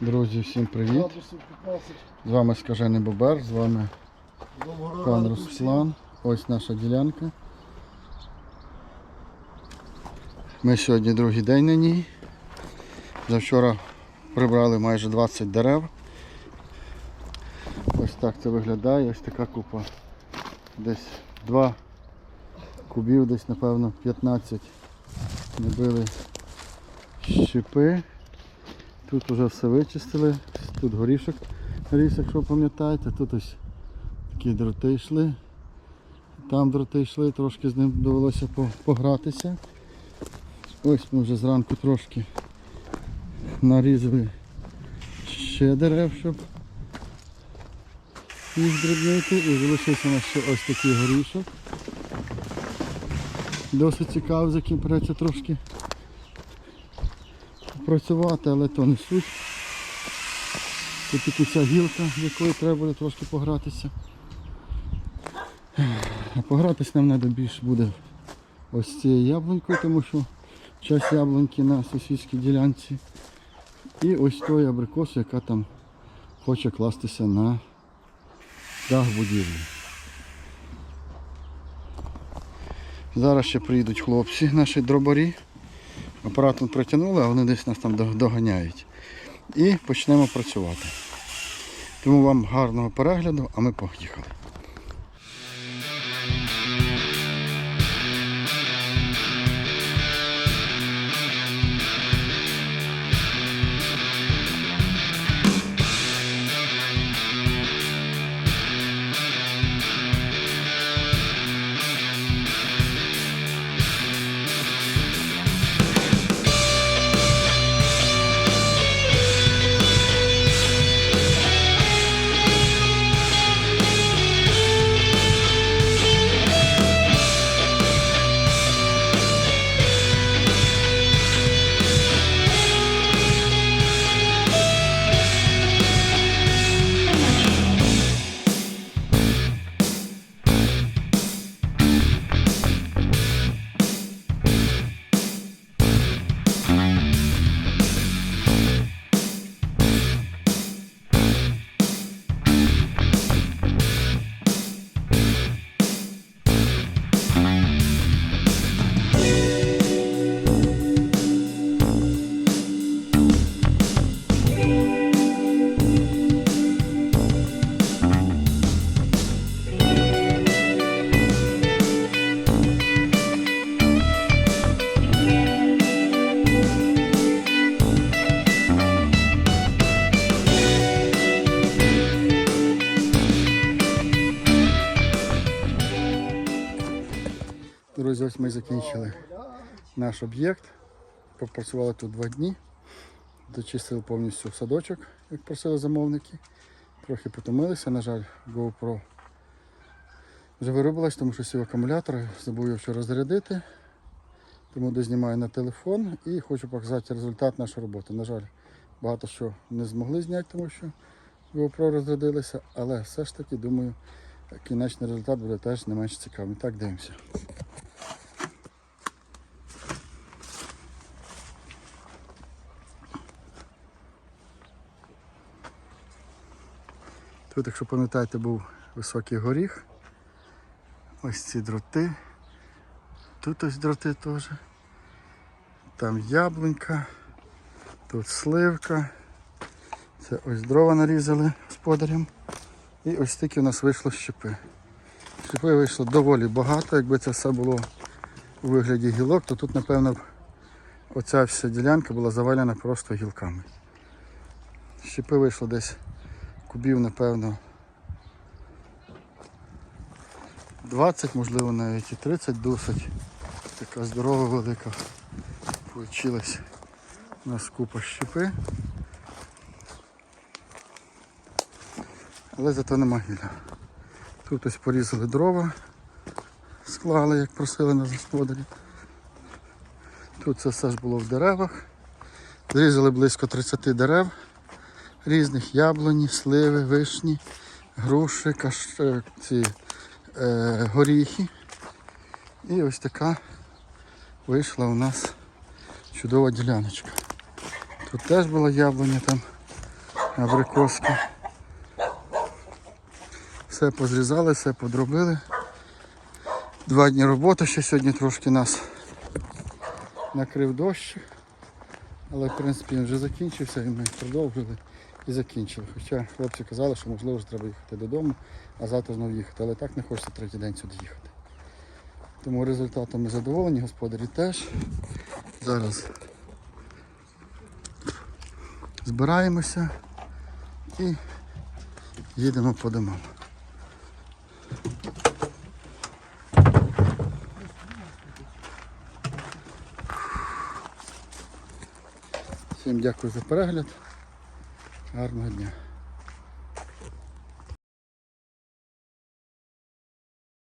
Друзі, всім привіт! З вами Скажений Бобер, з вами пан. Руслан. Ось наша ділянка. Ми сьогодні другий день на ній. Завчора прибрали майже 20 дерев. Ось так це виглядає, ось така купа. Десь 2 кубів, десь напевно 15 набили щепи. Тут вже все вичистили. Тут горішок ріс, якщо пам'ятаєте. Тут ось такі дроти йшли. Там дроти йшли, трошки з ним довелося погратися. Ось ми вже зранку трошки нарізали ще дерев, щоб їх дрібнити. І залишився у ще ось такий горішок. Досить цікавий, з яким придеться трошки працювати, але то не суть. Тут тільки гілка, з якою треба буде трошки погратися. А погратися нам треба більше буде ось цією яблунькою, тому що час яблуньки на сусідській ділянці. І ось тою абрикосу, яка там хоче кластися на дах будівлі. Зараз ще приїдуть хлопці, наші дробарі. Апаратом притягнули, а вони десь нас там доганяють. І почнемо працювати. Тому вам гарного перегляду, а ми поїхали. Друзі, ось ми закінчили наш об'єкт. Попрацювали тут два дні. Дочистили повністю садочок, як просили замовники. Трохи потомилися, на жаль, GoPro вже виробилась, тому що сів акумулятор, забув його вчора зарядити. Тому дознімаю на телефон і хочу показати результат нашої роботи. На жаль, багато що не змогли зняти, тому що GoPro розрядилися, але все ж таки думаю, кінечний результат буде теж не менш цікавий. Так, дивимося. Тут, якщо пам'ятаєте, був високий горіх. Ось ці дроти. Тут ось дроти теж. Там яблунька, тут сливка. Це ось дрова нарізали господарям. І ось такі у нас вийшло щепи. Щепи вийшло доволі багато, якби це все було у вигляді гілок, то тут, напевно, оця вся ділянка була завалена просто гілками. Щепи вийшло десь кубів, напевно, 20, можливо, навіть і 30 досить. Така здорова велика. Получилась у нас купа щепи. Але зато нема гілля. Тут ось порізали дрова, склали, як просили нас господарі. Тут це все ж було в деревах. Зрізали близько 30 дерев різних яблуні, сливи, вишні, груші, каш... е, е, горіхи. І ось така вийшла у нас чудова діляночка. Тут теж була яблуня там абрикоски. Все позрізали, все подробили. Два дні роботи ще сьогодні трошки нас накрив дощ. Але в принципі він вже закінчився і ми продовжили і закінчили. Хоча хлопці казали, що можливо вже треба їхати додому, а завтра знову їхати. Але так не хочеться третій день сюди їхати. Тому результатом ми задоволені, господарі теж. Зараз збираємося і їдемо по домам. Всім дякую за перегляд. Гарного дня.